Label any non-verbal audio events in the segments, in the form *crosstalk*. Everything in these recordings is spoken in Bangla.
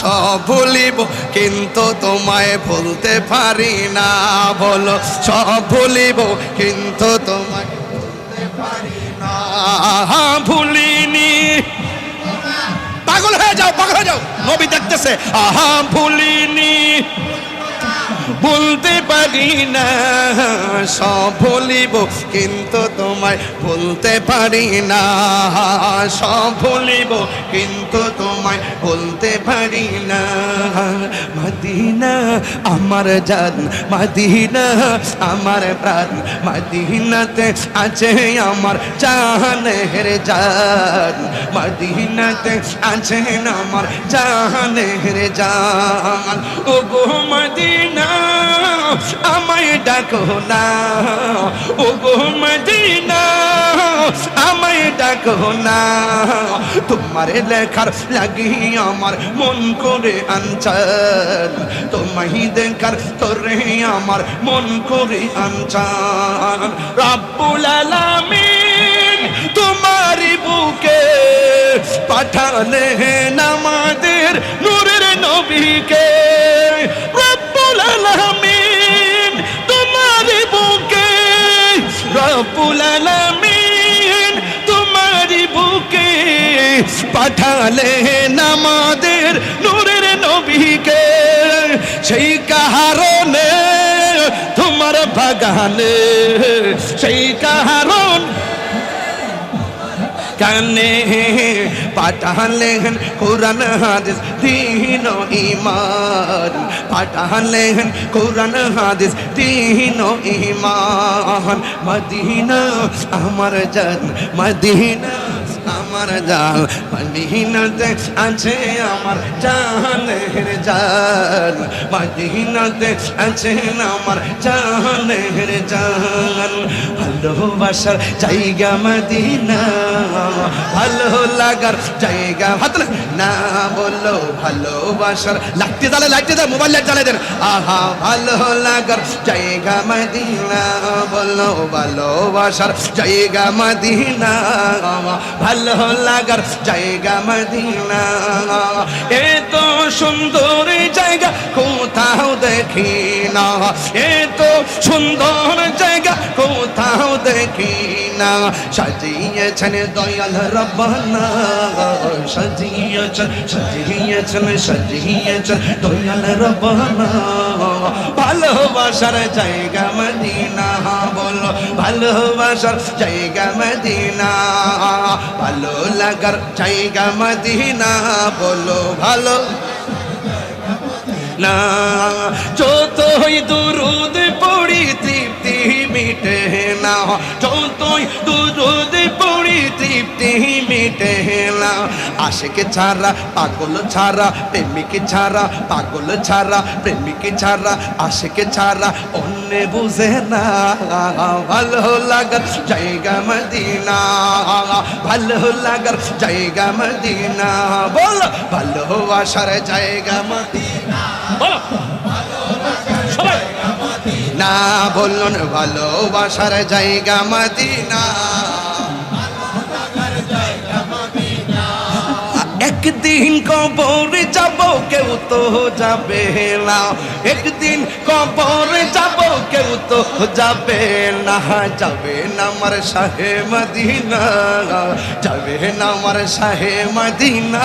সব ভুলিব, কিন্তু তোমায় ভুলতে পারি না বলো। সব ভুলিব, কিন্তু তোমায় ভুলতে পারি না। ভুলিনি। পাগল হয়ে যাও, পাগল হয়ে যাও। নবী দেখতেছে। আহা, ভুলিনি। বলতে পারি না, সব ভুলিব, কিন্তু তোমায় বলতে পারি না। সব ভুলিব, কিন্তু তোমায় বলতে পারি না। মদিনা আমার জান, মদিনা আমার প্রাণ, মদিনাতে আছে আমার জানের জান। মদিনাতে আছে আমার জানের জান। ও গো মদিনা আমায় ডাকো না। ও গো মদিনা, আমায় ডাকো না। তোমার লেখার লাগি আমার মন করে আনচান তোমায় দেখার তোরে আমার মন করে আনচান রাব্বুল আলামিন তোমারি বুকে পাঠালেন আমাদের নূরের নবীকে। আলামিন তোমারি বুকে, রব্বুল আলামিন তোমারি বুকে পাঠালেন আমাদের নূরের নবীকে। সেই কারণে তোমার বাগানে, সেই কারণ কানে পাঠালেন কোরআন হাদিস, দিন ইমান পাঠালেন কোরআন হাদিস, দিন ইমান মদিনা, আমার জান, মদিনা। আমার জান মদিনাতে আছে আমার জানের জান মদিনাতে আছে আমার জানের জান ভালোবাসার জায়গা মদিনা, ভালো লাগার জায়গা হাত না- বলল ভালোবাসার লাগতে দালে লাগতে দেয় মোবাইল লাইট জ্বালিয়ে দেন। আহা, ভালো লাগার জায়গা মদিনা, বলল ভালোবাসার জায়গা মদিনা ভালো জায়গা মদিনা। এত সুন্দর জায়গা কোথাও দেখি না। এত সুন্দর জায়গা কোথাও দেখি না। সাজিয়েছেন দয়াল রব্বানা। সাজিয়েছেন সাজিয়েছেন সাজিয়েছেন দয়াল রব্বানা। ভালোবাসার জায়গা মদিনা, বলো, ভালোবাসার জায়গা মদিনা। ভালো লাগার জায়গা মদিনা, বলো, ভালো না। যতই দুরুদ পড়ি, তৃপ্তি মিটে না যতই দুরুদ পড়ি তৃপ্তি মিটে না আশেকে ছাড়া, পাগল ছাড়া, প্রেমিক ছাড়া, পাগল ছাড়া, প্রেমিক ছাড়া, আশেকে ছাড়া, অন্য বুঝে না। ভালো লাগার জায়গা মদিনা, ভালো লাগার জায়গা মদিনা। বল ভালোবাসার জায়গা মদিনা। বলো না বলুন ভালোবাসার জায়গা মদিনা। একদিন কবরে যাব, কেউ তো যাবে না। একদিন কবরে যাব, কেউ তো যাবে না। যাবে না আমার শাহে মদিনা, যাবে না আমার শাহে মদিনা।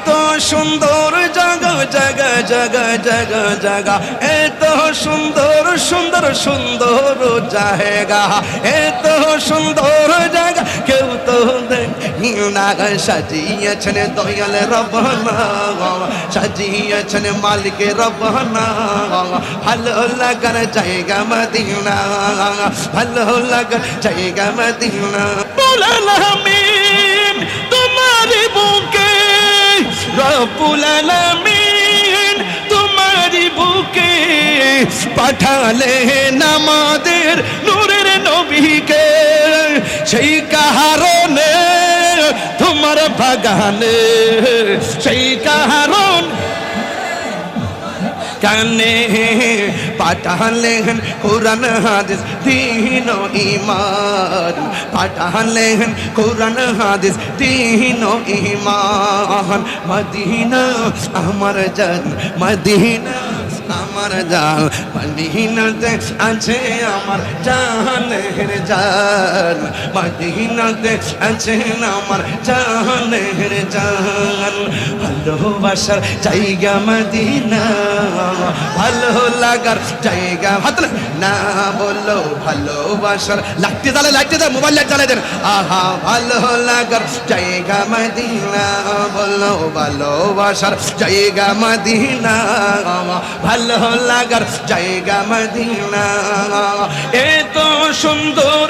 এত সুন্দর জাগা জাগা জাগা জাগা জাগা। এত সুন্দর সুন্দর সুন্দর জায়গা। এত সুন্দর জায়গা কেউ তো না সাজিয়েছেন দয়াল রবনা সাজিয়েছেন মালিক রবনা ভালো লাগার জায়গা মদিনা। ভালো লাগার জায়গা মদিনা। বলাল আমিন তোমার বুকে রব্বুল আলামিন তোমারই বুকে পাঠালে আমাদের নূরের নবীকে। সেই কারণে তোমার বাগানে সেই কারণ কানে পাঠালেন কোরআন হাদিস, দিন ইমান পাঠালেন কোরআন হাদিস, দিন ইমান মদিনা, আমার জান, মদিনা। আমার জান, মদিনাতে আছে আমার জানের জান, মদিনাতে আছে আমার জানের জান। ভালোবাসার জায়গা মদিনা, ভালো লাগার জায়গা হাত না বলল ভালোবাসার লাগতে তাহলে লাগতে দেয় মোবাইল লাইট জ্বালাই দেন। আহা, ভালো লাগার জায়গা মদিনা বলল ভালোবাসার জায়গা মদিনা, ভালো লাগার জায়গা মদিনা। এত সুন্দর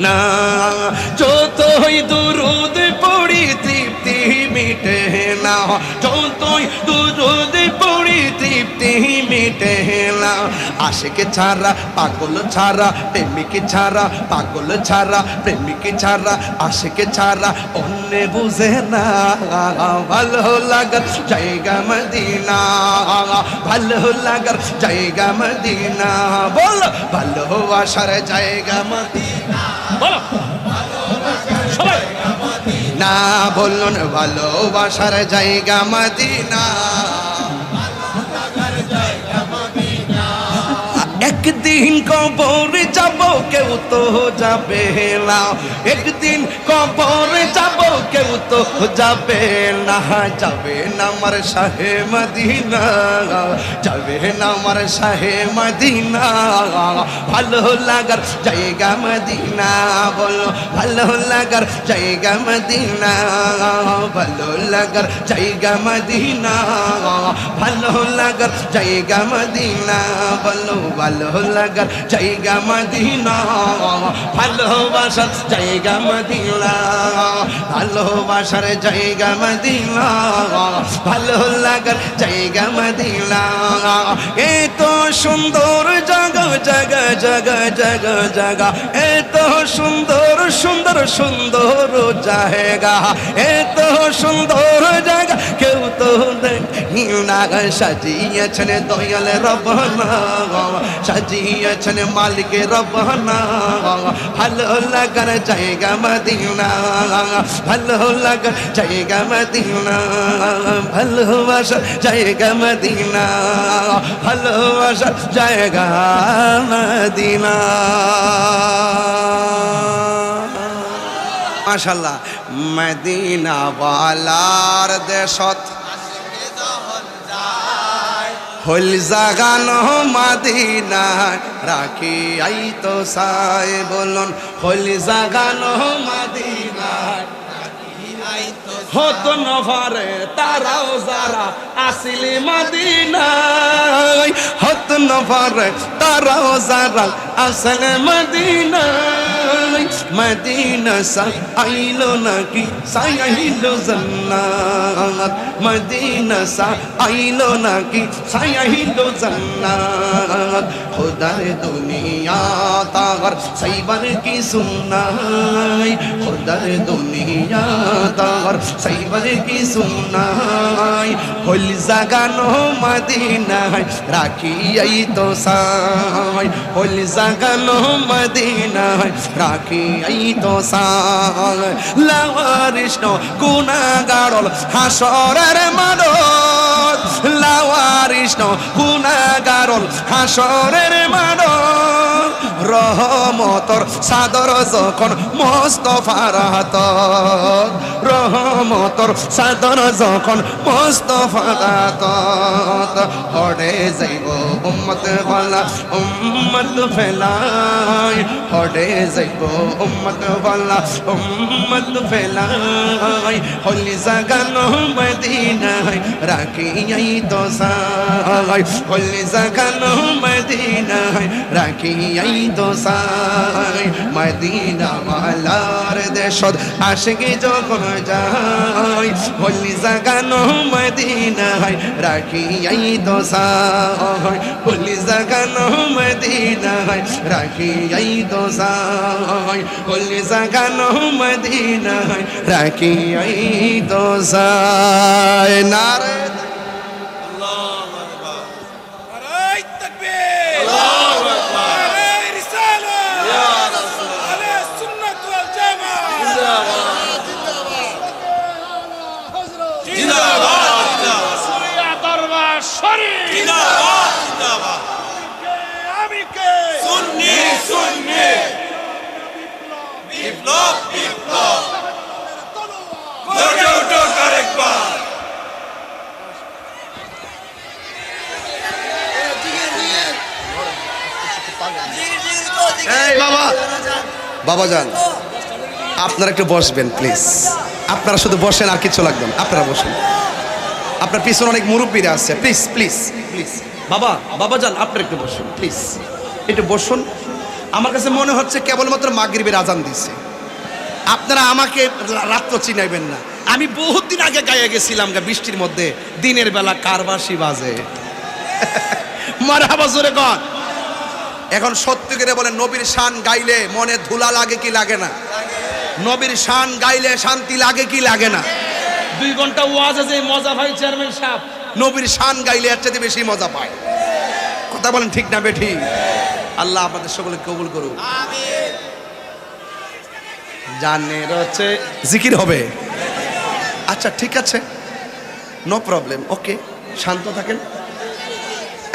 না। যতই দুরুদ পড়ি, তৃপ্তি মিটে না। যতই দুরুদ পড়ি, তৃপ্তি মিটে না। আশেকে ছাড়া, পাগল ছাড়া, প্রেমিকে ছাড়া, পাগল ছাড়া, প্রেমিকে ছাড়া, আশেকে ছাড়া, অন্য বুঝে না। ভালো লাগার জায়গা মদিনা। ভালো লাগার জায়গা মদিনা। বল ভালোবাসার জায়গা মদিনা। বলো। সবাই। না বলুন ভালোবাসার জায়গা মদিনা। একদিন কবর যাব, কেউ তো যাবে না। একদিন কবর যাব, কেউ তো যাবে না। যাবে না আমার শাহে মদিনা, যাবে না আমার শাহে মদিনা। ভালো লাগার জায়গা মদিনা, বলো, ভালো লাগার জায়গা মদিনা। ভালো লাগার জায়গা মদিনা, ভালো লাগার জায়গা মদিনা, বলো, ভালো লাগার জায়গা মদিনা ভালোবাসার জায়গা মদিনা ভালোবাসার জায়গা মদিনা ভালো লাগার জায়গা মদিনা এত সুন্দর জায়গা জায়গা জায়গা জায়গা জায়গা এত সুন্দর সুন্দর সুন্দর জায়গা এত সুন্দর জায়গা কেউ তো সাজিয়েছেন দয়াল রবনা সাজিয়েছেন মালিক রবনা ভালো লাগার জায়গা মদিনা ভালো লাগার জায়গা মদিনা ভালোবাসার জায়গা মদিনা ভালোবাসার জায়গা মদিনা মাশাল্লাহ মদিনা বালার দেশত। হল জাগানো মাদিনা রাখি আই তো সাই বলুন। হল জাগানো মাদিনা হত নভারে তারাও যারা আসিলি মদিনায়। হত নভারে তারাও যারা আসলে মদিনায়। মদিনা সা আইলো নাকি সাইলো জান্নাত মদিনা সা আইলো নাকি সাইলো জান্নাত খোদার দুনিয়া তাগর সাইবার কি সুন্নাই খোদার দুনিয়া তাগর সাইবার কি সুন্নাই হল জাগানো মদিনায় রাখি এই তো সাই হল জাগানো মদিনায় রাখি এই তো কৃষ্ণ লাওয়ারিষ্ণ গুণাগারল হাসরের মানব লাওয়ারিষ্ণ গুণাগারল হাসরের মানব রহমতর সাদর যখন মোস্তফার হাত রহমতর সাদর যখন মোস্তফার হাত হরে যাইব উম্মত বলা, উম্মত ফেলাই, হরে যাইব উম্মত বলা, উম্মত ফেলাই, হলি জাগানো মদিনায় রাখি এই দোসাই হলি জাগানো মদিনায় রাখি এই দোসাই মদিনা মালার দেশত আশিকি যখন যাই হলি জাগানো মদিনায় রাখি এই দোসাই হলি জাগানো মদিনায় রাখি এই দোসাই হলি জাগানো মদিনায় রাখি এই দোসাই নারে বাবা যান। আপনারা একটু বসবেন প্লিজ আপনারা শুধু বসেন আর কিছু লাগবে না। আপনারা বসেন। আপনার পিছনে অনেক মুরব্বীরা আছে। প্লিজ প্লিজ প্লিজ বাবা বাবা যান, আপনারা একটু বসুন প্লিজ একটু বসুন। আমার কাছে মনে হচ্ছে কেবলমাত্র মাগরিবের আজান দিছে। আপনারা আমাকে রাত্র চিনাইবেন না। আমি বহুত দিন আগে গায়ে গেছিলাম গা বৃষ্টির মধ্যে। দিনের বেলা কারবাসি বাজে। *laughs* মারা জোরে কন। এখন সত্যি করে বলে নবীর শান গাইলে মনে ধুলা লাগে কি লাগে না? নবীর শান গাইলে শান্তি লাগে কি লাগে না? দুই ঘণ্টা ওয়াজে যে মজা ভাই চেয়ারম্যান সাহেব। নবীর শান গাইলে এর চাইতে বেশি মজা পায়। কথা বলেন ঠিক না বেঠি? আল্লাহ আপনাদের সকলে কবুল করুক। জানে রচে জিকির হবে। আচ্ছা ঠিক আছে। নো প্রবলেম ওকে শান্ত থাকেন।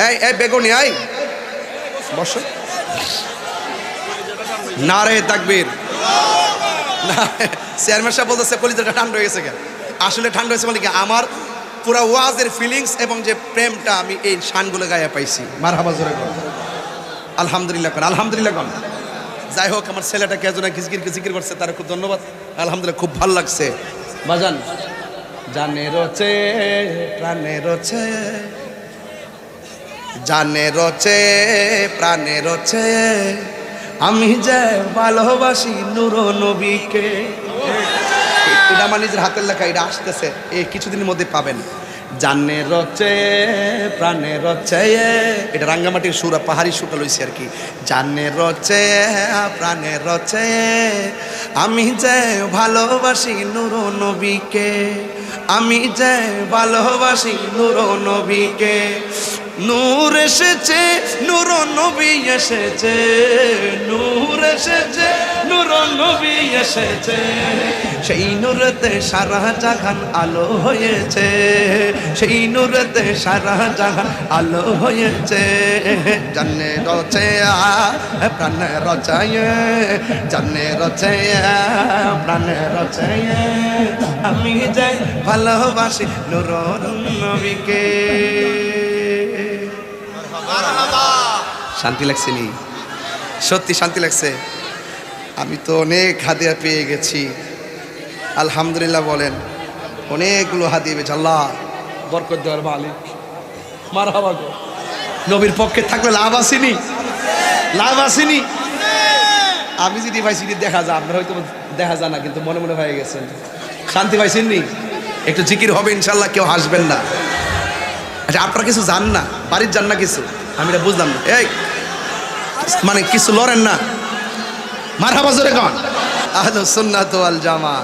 এই এই বেগুনি আই বসো। নারে তাকবীর। না, চেয়ারম্যান সাহেব বলতেছে, কলিজাটা ঠান্ডা হয়ে গেছে কেন? আসলে ঠান্ডা হয়েছে মানে কি? আমার পুরা ওয়াজের ফিলিংস এবং যে প্রেমটা আমি এই শানগুলো গায়ে পাইছি। মার হাবা জোরে আলহামদুলিল্লাহ কর আলহামদুলিল্লাহ কর। যাই হোক, আমার ছেলেটা কে যেন কিসকির কিসকির করছে, তার খুব ধন্যবাদ। আলহামদুলিল্লাহ, খুব ভালো লাগছে। বাজান জানে রচে প্রাণে রচে জানে রচে, প্রাণে রচে। আমি যে ভালোবাসি নুর নবীকে। এটা নিজের হাতের লেখা এটা আসতেছে এই কিছুদিনের মধ্যে পাবেন। জানে রচে, প্রাণে রচে, এটা রাঙ্গামাটির সুরা, পাহাড়ি সুরটা লইছি আর কি। জানে রচে, প্রাণে রচে, আমি যে ভালোবাসি নুর নবীকে। আমি যে ভালোবাসি নুর নবীকে। নূর এসেছে, নূর নবী এসেছে, নূর এসেছে, নূর নবী এসেছে। সেই নূরতে সারা জাহান আলো হয়েছে, সেই নূরতে সারা জাহান আলো হয়েছে। জানে রচে প্রাণে রচায় জানে রচে প্রাণে রচায় আমি যাই ভালোবাসি নূর নবীকে। শান্তি লাগছে নি? সত্যি শান্তি লাগছে। আমি তো অনেক হাদিয়া পেয়ে গেছি। আলহামদুলিল্লাহ বলেন, অনেকগুলো হাদিয়া পেয়েছি। আল্লাহ, বরকত দেওয়ার মালিক। মার গো। নবীর পক্ষে থাকলে লাভ আসেনি। লাভ আসেনি। আমি যদি ভাই সিটি দেখা যায়, আপনার হয়তো দেখা যায় না, কিন্তু মনে মনে হয়ে গেছেন। শান্তি পাইছেন নি? একটু জিকির হবে, ইনশাল্লাহ, কেউ হাসবেন না। আচ্ছা আপনারা কিছু জান না? বাড়ির যান না কিছু? আমি এটা বুঝলাম না। এই মানে কিছু লড়েন না। মারা হাবা জোরে কন। আহলো সুন্নাত আল জামা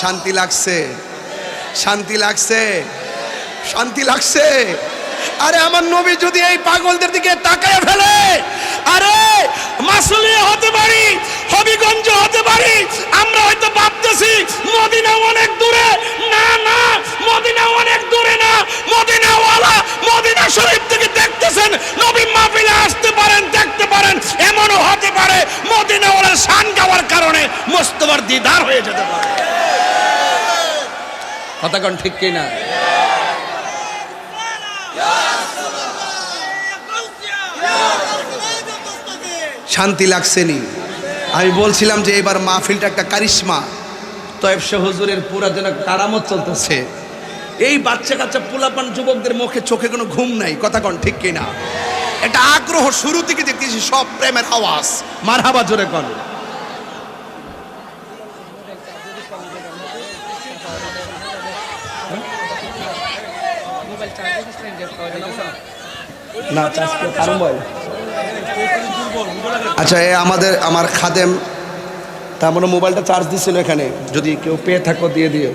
শান্তি লাগছে। শান্তি লাগছে। শান্তি লাগছে। আরে আমার নবী যদি এই পাগলদের দিকে তাকায় ফেলে, আরে মাসুলিয়া হতে পারি, হবিগঞ্জ হতে পারি, আমরা হয়তো ভাবতেছি মদিনা অনেক দূরে। না না, মদিনা অনেক দূরে না। মদিনা ওয়ালা মদিনা শরীফ থেকে দেখতেছেন, নবী মাহফিলে আসতে পারেন, দেখতে পারেন, এমনও হতে পারে মদিনা ওয়ালা শান গাওয়ার কারণে মোস্তবার দিদার হয়ে যেতে পারে। কথা ঠিক কিনা? শান্তি লাগছে নি। আমি বলছিলাম যে এবার মাহফিলটা একটা কারিশমা। তয়েব হুজুরের পুরা যেন কারামত চলতেছে। এই বাচ্চা কাচ্চা পোলাপান যুবকদের মুখে চোখে কোনো ঘুম নাই, কথা কন ঠিক কিনা? এটা আগ্রহ শুরু থেকে দেখতেছি সব প্রেমের আওয়াজ। মার হাবা জোরে কন। না আচ্ছা এ আমাদের, আমার খাদেম, তার মানে মোবাইলটা চার্জ দিছিল এখানে। যদি কেউ পেয়ে থাকো, দিয়ে দিও।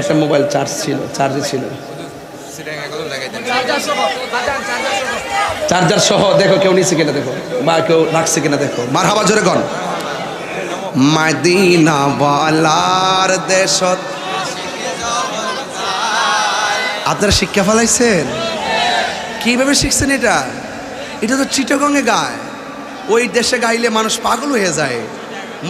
একটা মোবাইল চার্জ ছিল চার্জে ছিল। চার্জার সহ, দেখো কেউ নিচ্ছে কিনা, দেখো। বা কেউ রাখছে কিনা, দেখো। মার হাবা জোরে কন মাদিনা দেশত আপনারা শিক্ষা ফেলাইছেন? কীভাবে শিখছেন এটা? এটা তো চিটগঙ্গে গায়। ওই দেশে গাইলে মানুষ পাগল হয়ে যায়।